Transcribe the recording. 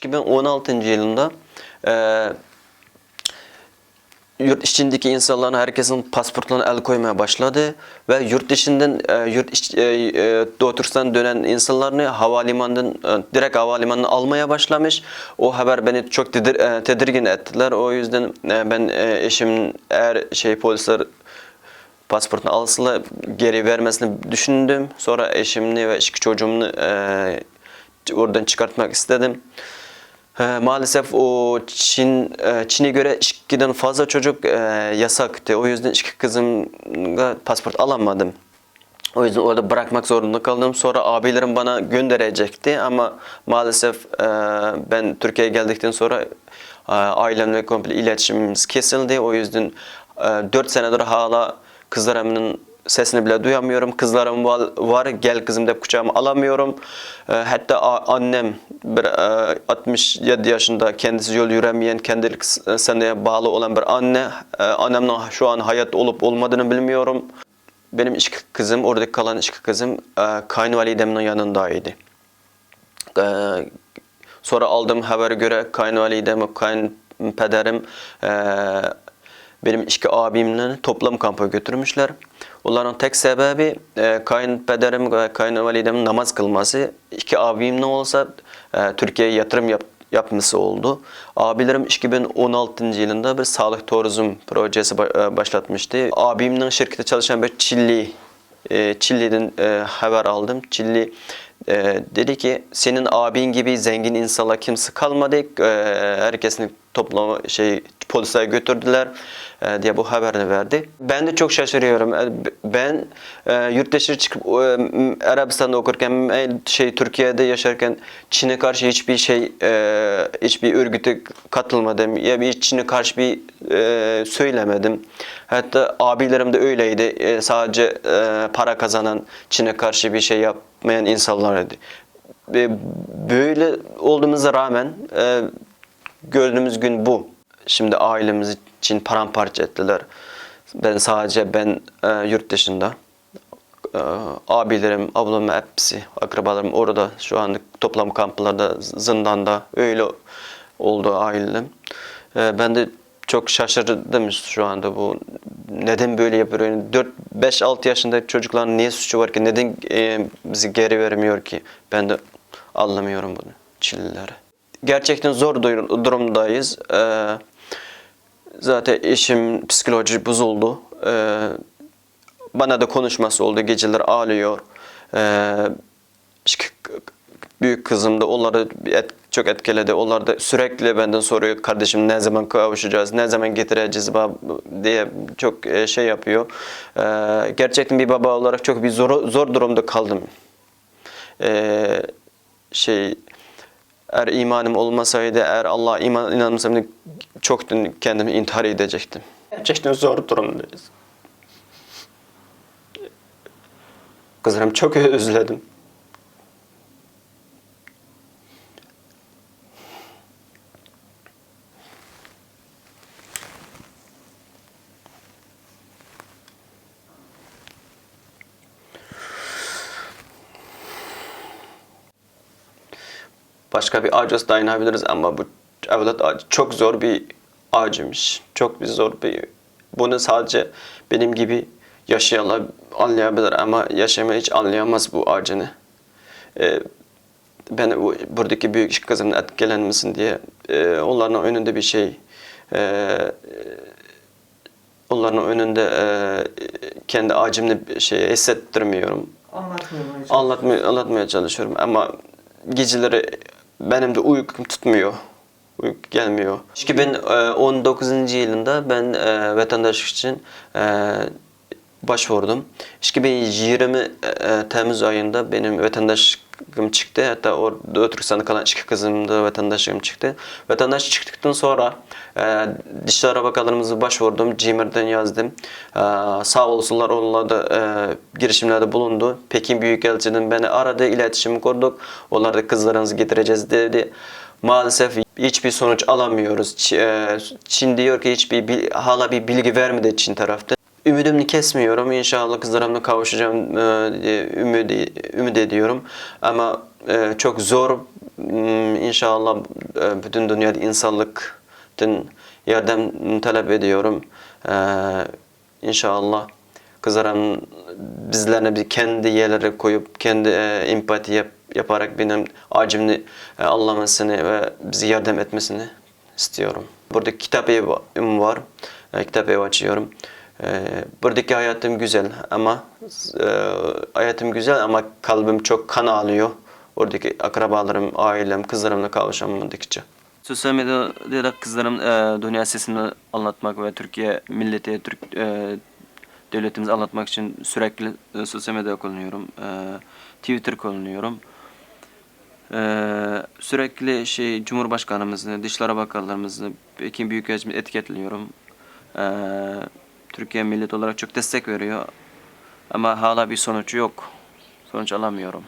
2016 yılında e, yurt içindeki insanların herkesin pasportlarına el koymaya başladı ve yurt dışından e, yurt iç, e, e, Doğu dönen insanlarını havalimanından e, direkt havalimanına almaya başlamış. O haber beni çok tedir, e, tedirgin ettiler. O yüzden e, ben e, eşim eğer şey polisler pasportunu alsalar geri vermesini düşündüm. Sonra eşimni ve iki çocuğumu e, oradan çıkartmak istedim. E, maalesef o Çin e, Çin'e göre ikiden fazla çocuk e, yasaktı. O yüzden iki kızımla pasport alamadım. O yüzden orada bırakmak zorunda kaldım. Sonra abilerim bana gönderecekti ama maalesef e, ben Türkiye'ye geldikten sonra e, ailemle komple iletişimimiz kesildi. O yüzden e, 4 senedir hala kızlarımın sesini bile duyamıyorum. Kızlarım var, gel kızım deyip kucağıma alamıyorum. E, hatta annem bir, e, 67 yaşında kendisi yol yürümeyen, kendilik seneye bağlı olan bir anne. E, annemin şu an hayat olup olmadığını bilmiyorum. Benim iki kızım, oradaki kalan iki kızım e, kayınvalidemin yanındaydı. E, sonra aldığım habere göre kayınvalidem, kayınpederim e, benim iki abimle toplam kampa götürmüşler. Onların tek sebebi e, kayınpederim ve kayınvalidemin namaz kılması. İki abim ne olsa e, Türkiye'ye yatırım yap, yapması oldu. Abilerim 2016 yılında bir sağlık turizm projesi e, başlatmıştı. Abimden şirkette çalışan bir Çilli, e, Çilli'den e, haber aldım. Çilli e, dedi ki senin abin gibi zengin insanlar kimse kalmadı. E, herkesini toplama şey polise götürdüler e, diye bu haberini verdi. Ben de çok şaşırıyorum. E, Ben e, yurt dışı çıkıp e, Arabistan'da okurken e, şey Türkiye'de yaşarken Çin'e karşı hiçbir şey e, hiçbir örgüte katılmadım. Ya bir Çin'e karşı bir e, söylemedim. Hatta abilerim de öyleydi. E, sadece e, para kazanan Çin'e karşı bir şey yapmayan insanlardı. E, böyle olduğumuza rağmen e, gördüğümüz gün bu. Şimdi ailemiz için paramparça ettiler. Ben sadece ben e, yurt dışında. E, abilerim, ablam hepsi, akrabalarım orada şu anda toplam kamplarda, zindanda öyle oldu ailem. E, ben de çok şaşırdım şu anda bu. Neden böyle yapıyor? Yani 4 5 6 yaşında çocukların niye suçu var ki? Neden e, bizi geri vermiyor ki? Ben de anlamıyorum bunu Çinlilere. Gerçekten zor dur- durumdayız. Ee, zaten eşim psikoloji bozuldu. Ee, bana da konuşması oldu. Geceler ağlıyor. Ee, büyük kızım da onları et- çok etkiledi. Onlar da sürekli benden soruyor kardeşim ne zaman kavuşacağız, ne zaman getireceğiz diye çok e, şey yapıyor. Ee, gerçekten bir baba olarak çok bir zor, zor durumda kaldım. Ee, şey eğer imanım olmasaydı, eğer Allah'a iman inanmasaydım çoktan kendimi intihar edecektim. Gerçekten zor durumdayız. Kızlarım çok özledim. Başka bir ağaca dayanabiliriz ama bu evlat ağacı çok zor bir ağacıymış. Çok bir zor bir bunu sadece benim gibi yaşayanlar anlayabilir ama yaşamayan hiç anlayamaz bu ağacını. Ee, ben bu, buradaki büyük kızımın etkilenmesin diye e, onların önünde bir şey e, onların önünde e, kendi acımını şey hissettirmiyorum Anlatmaya çalışıyorum. anlatmaya, anlatmaya çalışıyorum ama geceleri benim de uykum tutmuyor. Uyku gelmiyor. 2019 yılında ben e, vatandaşlık için e, başvurdum. 2020 e, Temmuz ayında benim vatandaşlığım çıktı. Hatta orada Türkistan'da kalan iki kızım da vatandaşlığım çıktı. Vatandaş çıktıktan sonra e, Dışişleri Bakanlığımıza başvurdum. Cimer'den yazdım. E, sağ olsunlar onlar da e, girişimlerde bulundu. Pekin Büyükelçiliğinden beni aradı, iletişim kurduk. Onlar da kızlarınızı getireceğiz dedi. Maalesef hiçbir sonuç alamıyoruz. E, Çin diyor ki hiçbir hala bir bilgi vermedi Çin tarafta. Ümidimi kesmiyorum. İnşallah kızlarımla kavuşacağım e, diye ümit, ümit ediyorum. Ama e, çok zor. İnşallah e, bütün dünyada insanlıktan yardım talep ediyorum. İnşallah kızlarım bizlerine bir kendi yerlere koyup kendi empati yap, yaparak benim acımını anlamasını ve bize yardım etmesini istiyorum. Burada kitap evim var. Kitap evi açıyorum. E, buradaki hayatım güzel ama e, hayatım güzel ama kalbim çok kan ağlıyor. Oradaki akrabalarım, ailem, kızlarımla kavuşamadıkça. Sosyal medyada kızlarım e, dünya sesini anlatmak ve Türkiye milleti, Türk e, devletimizi anlatmak için sürekli e, sosyal medya kullanıyorum. E, Twitter kullanıyorum. E, sürekli şey Cumhurbaşkanımızı, Dışişleri Bakanlarımızı, Pekin Büyükelçimizi etiketliyorum. E, Türkiye millet olarak çok destek veriyor. Ama hala bir sonuç yok. Sonuç alamıyorum.